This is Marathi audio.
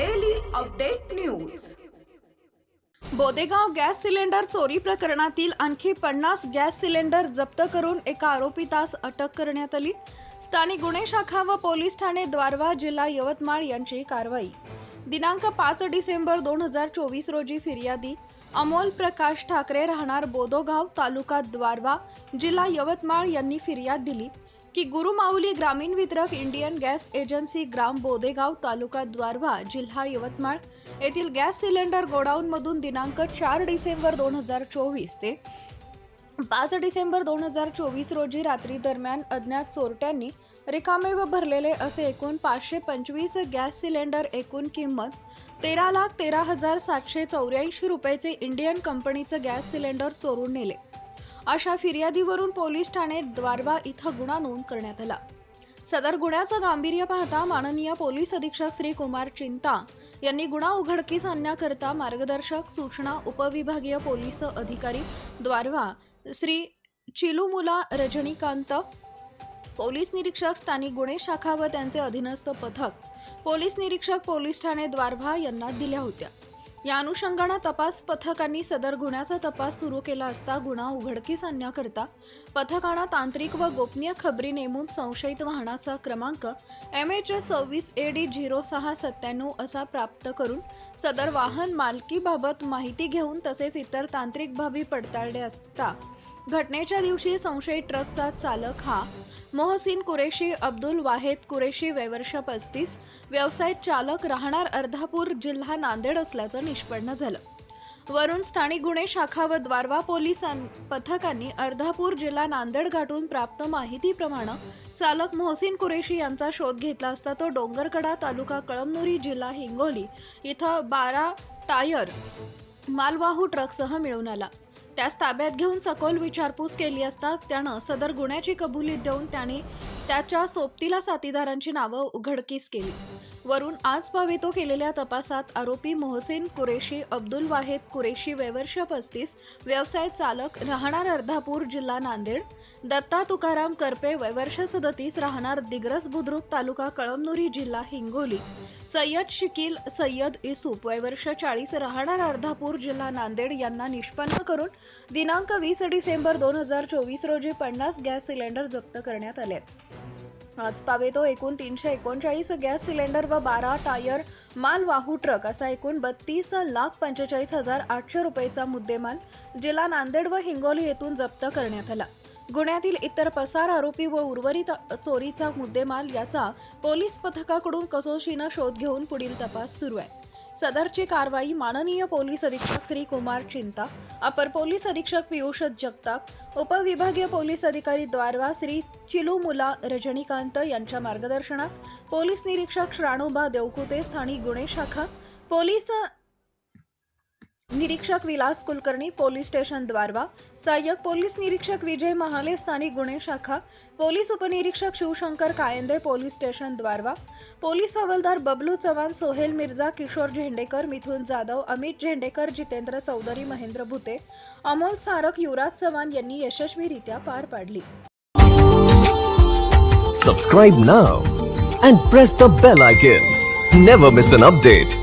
Update news Bodegaon gas cylinder चोरी प्रकरणातील आणखी पन्नास गॅस सिलेंडर जप्त करून एका आरोपीतास अटक करण्यात आली. स्थानिक गुन्हे शाखा व पोलीस ठाणे द्वारवा जिल्हा यवतमाळ यांची कारवाई. दिनांक पाच डिसेंबर दोन हजार चोवीस रोजी फिर्यादी. अमोल प्रकाश ठाकरे राहणार बोदोगाव तालुका द्वारवा जिल्हा यवतमाळ यांनी फिर्याद दिली. की गुरुमाऊली ग्रामीण वितरक इंडियन गॅस एजन्सी ग्राम बोदेगाव तालुका द्वारवा जिल्हा यवतमाळ येथील गॅस सिलेंडर गोडाऊनमधून दिनांक चार डिसेंबर दोन हजार चोवीस ते पाच डिसेंबर दोन हजार चोवीस रोजी रात्री दरम्यान अज्ञात चोरट्यांनी रिकामे व भरलेले असे एकूण पाचशे पंचवीस गॅस सिलेंडर एकूण किंमत तेरा लाख तेरा हजार सातशे चौऱ्याऐंशी रुपयाचे इंडियन कंपनीचं गॅस सिलेंडर चोरून नेले. अशा फिर्यादीवरून पोलीस ठाणे द्वारवा इथं गुन्हा नोंद करण्यात आला. सदर गुन्ह्याचं गांभीर्य पाहता माननीय पोलीस अधीक्षक श्री कुमार चिंता यांनी गुन्हा उघडकीस आणण्याकरता मार्गदर्शक सूचना उपविभागीय पोलीस अधिकारी द्वारवा श्री चिलुमुला रजनीकांत पोलीस निरीक्षक स्थानिक गुन्हे शाखा व त्यांचे अधीनस्थ पथक पोलीस निरीक्षक पोलीस ठाणे द्वारभा यांना दिल्या होत्या. या अनुषंगानं तपास पथकांनी सदर गुन्ह्याचा तपास सुरू केला असता गुन्हा उघडकीस आणण्याकरता पथकानं तांत्रिक व गोपनीय खबरी नेमून संशयित वाहनाचा क्रमांक एम एच सव्वीस ए डी झिरो सहा सत्त्याण्णव असा प्राप्त करून सदर वाहन मालकीबाबत माहिती घेऊन तसेच इतर तांत्रिक बाबी पडताळले असता घटनेच्या दिवशी संशयित ट्रकचा चालक हा मोहसिन कुरेशी अब्दुल वाहेद कुरेशी वयवर्ष पस्तीस व्यवसाय चालक राहणार अर्धापूर जिल्हा नांदेड असल्याचं निष्पन्न झालं. वरून स्थानिक गुन्हे शाखा व द्वारवा पोलीस पथकांनी अर्धापूर जिल्हा नांदेड घाटून प्राप्त माहितीप्रमाणे चालक मोहसिन कुरेशी यांचा शोध घेतला असता तो डोंगरकडा तालुका कळमनुरी जिल्हा हिंगोली इथं बारा टायर मालवाहू ट्रकसह मिळून आला. त्यास ताब्यात घेऊन सखोल विचारपूस केली असता त्यानं सदर गुन्ह्याची कबुली देऊन त्याने त्याच्या सोबतीला साथीदारांची नावं उघडकीस केली. वरून आज पावितो केलेल्या तपासात आरोपी मोहसेन कुरेशी अब्दुल वाहेद कुरेशी वैवर्ष पस्तीस व्यवसाय चालक राहणार अर्धापूर जिल्हा नांदेड दत्ता तुकाराम करपे वैवर्ष सदतीस राहणार दिग्रस बुद्रुक तालुका कळमनुरी जिल्हा हिंगोली. सय्यद शिकील सय्यद इसूप वैवर्ष चाळीस राहणार अर्धापूर जिल्हा नांदेड यांना निष्पन्न करून दिनांक वीस डिसेंबर दोन हजार चोवीस रोजी पन्नास गॅस सिलेंडर जप्त करण्यात आले आज पावेतो एकूण तीनशे एकोणचाळीस गॅस सिलेंडर व बारा टायर मालवाहू ट्रक असा एकूण बत्तीस लाख पंचेचाळीस हजार आठशे रुपयेचा मुद्देमाल जिल्हा नांदेड व हिंगोली येथून जप्त करण्यात आला. गुन्ह्यातील इतर पसार आरोपी व उर्वरित चोरीचा मुद्देमाल याचा पोलीस पथकाकडून कसोशीनं शोध घेऊन पुढील तपास सुरू आहे. सदरची कारवाई माननीय पोलीस अधीक्षक श्री कुमार चिंता अपर पोलीस अधीक्षक पियुष जगताप उपविभागीय पोलीस अधिकारी द्वारवा श्री चिलुमुला रजनीकांत यांच्या मार्गदर्शनात पोलीस निरीक्षक श्राणुबा देवकुते स्थानिक गुन्हे शाखा पोलीस निरीक्षक विलास कुलकर्णी पोलीस स्टेशन द्वारवा सहाय्यक पोलीस निरीक्षक विजय महाले स्थानिक गुन्हे शाखा पोलीस उपनिरीक्षक Shivshankar Kayande police station Darwha police हवालदार बबलू चव्हाण सोहेल मिर्झा किशोर झेंडेकर मिथुन जाधव अमित झेंडेकर जितेंद्र चौधरी महेंद्र भुते अमोल सारक युवराज चव्हाण यांनी यशस्वीरित्या पार पाडली. Subscribe now and press the bell icon never miss an update